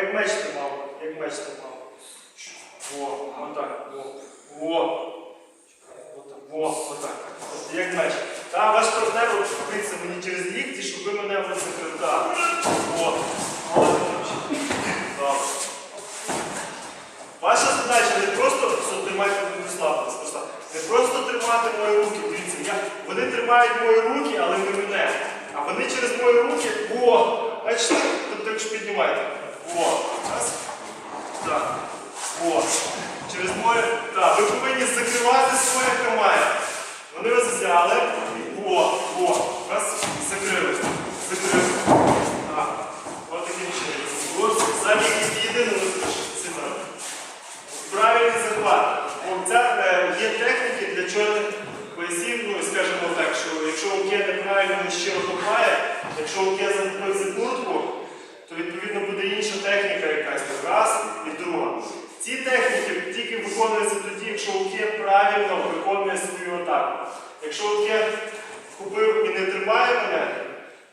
як меч тримав, як меч тримав. Во, отак, во, во. Во, отак. Як меч. Та ваш партнер впиться мені через лікті, щоб ви мене закрили. Так. Во. Ваша задача не просто все, тримайте розслабитись, не просто тримати мої руки. Дивіться, вони тримають мої руки, але не мене. А вони через мої руки. О! Бачите, тут так ж піднімайте. О! Раз. Так. О! Через моє. Так, ви повинні закривати своє тримає. Вони вас взяли. О! О! Раз. Закрили. Закрили. Так. От таким чином. Самі єдине сильно. Правильний захват. Е, є техніки для чорних поясів, ну і скажімо так, що якщо оке неправильно не щиро копає, якщо оке захопив техніки тільки виконуються тоді, якщо оке правильно виконує свою атаку. Якщо оке купив і не тримає мене,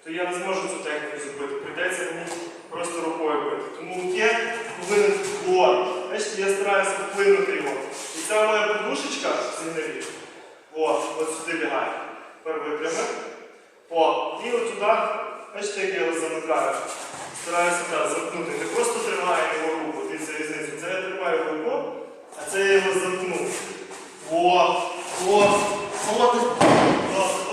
то я не зможу цю техніку зробити. Прийдеться мені просто рукою бити. Тому я повинен о, Бачите, я стараюся вплинути його. І ця моя подушечка зігневі. О, от сюди лягає. Тепер випрямив. О, і от бачите, як я його замикаю. Стараюся так Вот, вот, вот.